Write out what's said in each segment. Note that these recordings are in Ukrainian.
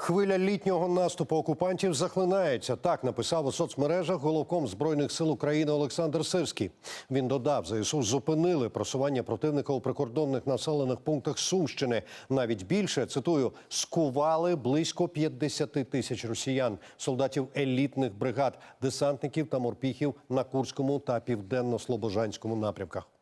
Хвиля літнього наступу окупантів захлинається. Так написав у соцмережах головком збройних сил України Олександр Сирський. Він додав, ЗСУ зупинили просування противника у прикордонних населених пунктах Сумщини. Навіть більше цитую скували близько 50 тисяч росіян, солдатів елітних бригад, десантників та морпіхів на Курському та південно-слобожанському напрямках.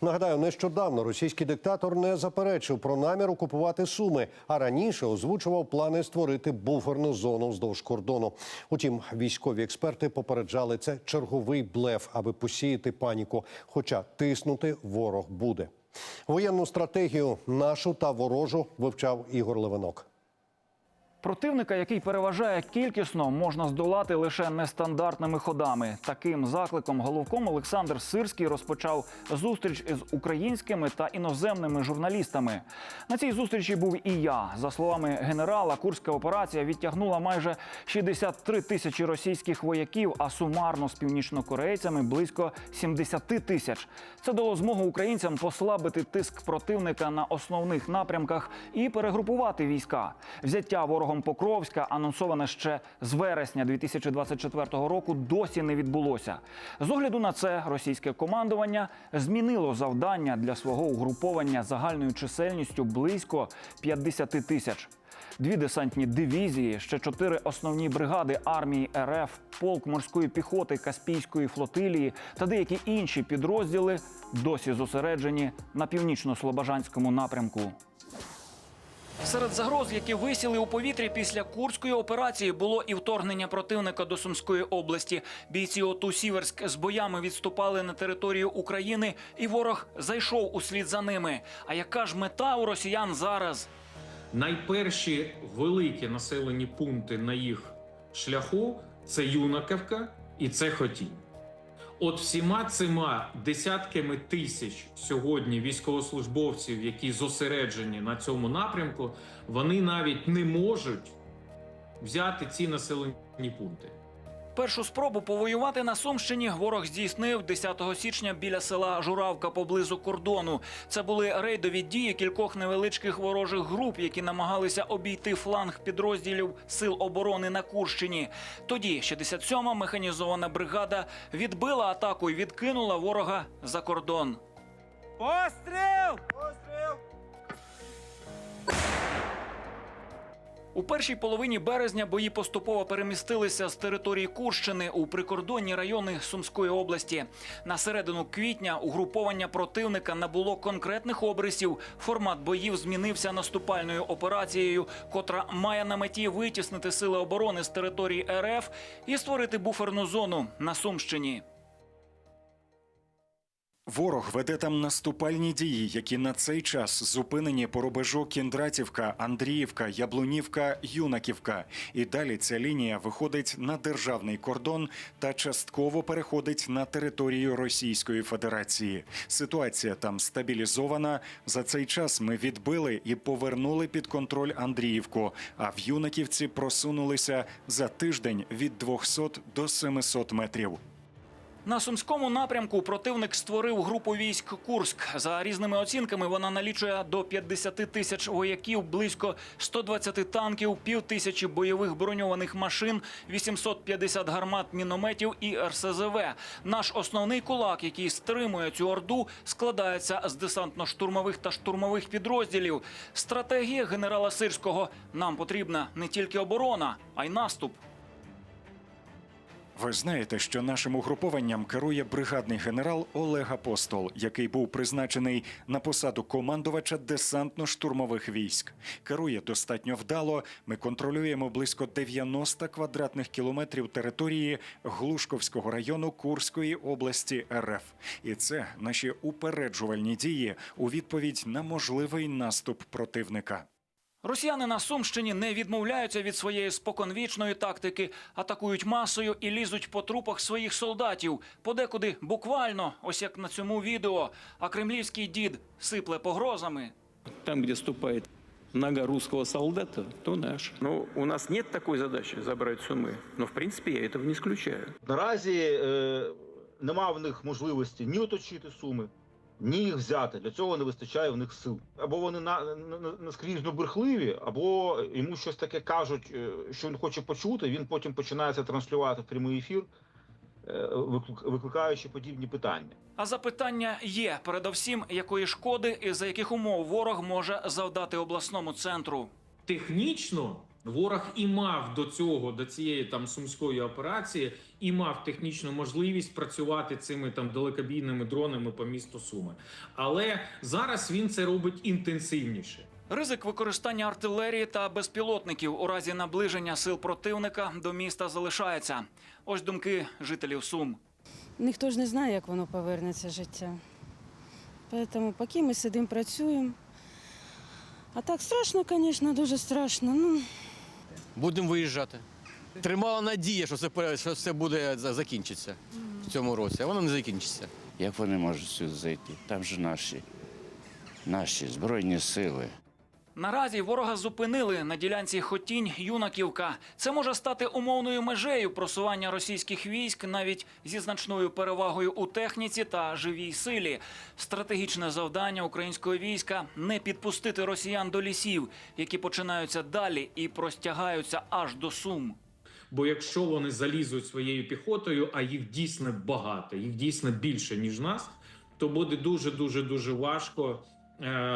Нагадаю, нещодавно російський диктатор не заперечив про намір окупувати Суми, а раніше озвучував плани створити буферну зону вздовж кордону. Утім, військові експерти попереджали це черговий блеф, аби посіяти паніку. Хоча тиснути ворог буде. Воєнну стратегію нашу та ворожу вивчав Ігор Левинок. Противника, який переважає кількісно, можна здолати лише нестандартними ходами. Таким закликом головком Олександр Сирський розпочав зустріч із українськими та іноземними журналістами. На цій зустрічі був і я. За словами генерала, курська операція відтягнула майже 63 тисячі російських вояків, а сумарно з північнокорейцями близько 70 тисяч. Це дало змогу українцям послабити тиск противника на основних напрямках і перегрупувати війська. Взяття ворогом Покровська, анонсоване ще з вересня 2024 року, досі не відбулося. З огляду на це російське командування змінило завдання для свого угруповання загальною чисельністю близько 50 тисяч. Дві десантні дивізії, ще чотири основні бригади армії РФ, полк морської піхоти Каспійської флотилії та деякі інші підрозділи досі зосереджені на північно-слобожанському напрямку. Серед загроз, які висіли у повітрі після курської операції, було і вторгнення противника до Сумської області. Бійці ОТУ Сіверськ з боями відступали на територію України, і ворог зайшов услід за ними. А яка ж мета у росіян зараз? Найперші великі населені пункти на їх шляху це Юнаковка і це Хотінь. От всіма цими десятками тисяч сьогодні військовослужбовців, які зосереджені на цьому напрямку, вони навіть не можуть взяти ці населені пункти. Першу спробу повоювати на Сумщині ворог здійснив 10 січня біля села Журавка поблизу кордону. Це були рейдові дії кількох невеличких ворожих груп, які намагалися обійти фланг підрозділів сил оборони на Курщині. Тоді 67-ма механізована бригада відбила атаку і відкинула ворога за кордон. Постріл! У першій половині березня бої поступово перемістилися з території Курщини у прикордонні райони Сумської області. На середину квітня угруповання противника набуло конкретних обрисів. Формат боїв змінився наступальною операцією, котра має на меті витіснити сили оборони з території РФ і створити буферну зону на Сумщині. Ворог веде там наступальні дії, які на цей час зупинені по рубежу Кіндратівка, Андріївка, Яблунівка, Юнаківка. І далі ця лінія виходить на державний кордон та частково переходить на територію Російської Федерації. Ситуація там стабілізована. За цей час ми відбили і повернули під контроль Андріївку. А в Юнаківці просунулися за тиждень від 200 до 700 метрів. На сумському напрямку противник створив групу військ Курськ. За різними оцінками вона налічує до 50 тисяч вояків, близько 120 танків, пів тисячі бойових броньованих машин, 850 гармат мінометів і РСЗВ. Наш основний кулак, який стримує цю орду, складається з десантно-штурмових та штурмових підрозділів. Стратегія генерала Сирського нам потрібна не тільки оборона, а й наступ. Ви знаєте, що нашим угрупованням керує бригадний генерал Олег Апостол, який був призначений на посаду командувача десантно-штурмових військ. Керує достатньо вдало. Ми контролюємо близько 90 квадратних кілометрів території Глушковського району Курської області РФ. І це наші упереджувальні дії у відповідь на можливий наступ противника. Росіяни на Сумщині не відмовляються від своєї споконвічної тактики, атакують масою і лізуть по трупах своїх солдатів. Подекуди буквально, ось як на цьому відео. А кремлівський дід сипле погрозами. Там, где ступает нога русского солдата, то наш. Ну, у нас нет такой задачи забрать Сумы, но в принципе я этого не исключаю. Наразі е, нема в них можливості ні оточити суми, ні їх взяти. Для цього не вистачає в них сил. Або вони на, на, на- наскрізно брехливі, або йому щось таке кажуть, е, що він хоче почути. Він потім починає це транслювати в прямий ефір, е, викликаючи подібні питання. А запитання є передовсім, якої шкоди і за яких умов ворог може завдати обласному центру. Технічно ворог і мав до цього, до цієї там сумської операції, і мав технічну можливість працювати цими там далекобійними дронами по місту Суми. Але зараз він це робить інтенсивніше. Ризик використання артилерії та безпілотників у разі наближення сил противника до міста залишається. Ось думки жителів Сум. Ніхто ж не знає, як воно повернеться життя. Тому поки ми сидимо, працюємо. А так страшно, звісно, дуже страшно. Ну, Будемо виїжджати. Тримала надія, що це, що все буде закінчиться в цьому році, а воно не закінчиться. Як вони можуть сюди зайти? Там же наші, наші збройні сили. Наразі ворога зупинили на ділянці Хотінь Юнаківка. Це може стати умовною межею просування російських військ навіть зі значною перевагою у техніці та живій силі. Стратегічне завдання українського війська не підпустити росіян до лісів, які починаються далі і простягаються аж до Сум. Бо якщо вони залізуть своєю піхотою, а їх дійсно багато, їх дійсно більше ніж нас, то буде дуже дуже дуже важко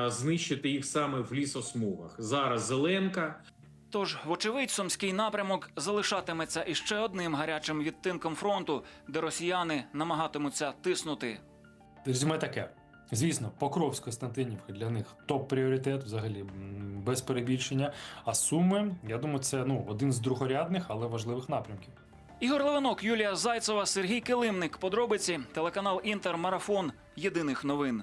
знищити їх саме в лісосмугах. Зараз Зеленка, Тож, вочевидь, сумський напрямок залишатиметься іще одним гарячим відтинком фронту, де росіяни намагатимуться тиснути. Резюме таке. Звісно, Покровськ Константинівка для них топ-пріоритет, взагалі без перебільшення. А суми, я думаю, це ну один з другорядних, але важливих напрямків. Ігор Левинок, Юлія Зайцева, Сергій Килимник. Подробиці телеканал Інтер Марафон. Єдиних новин.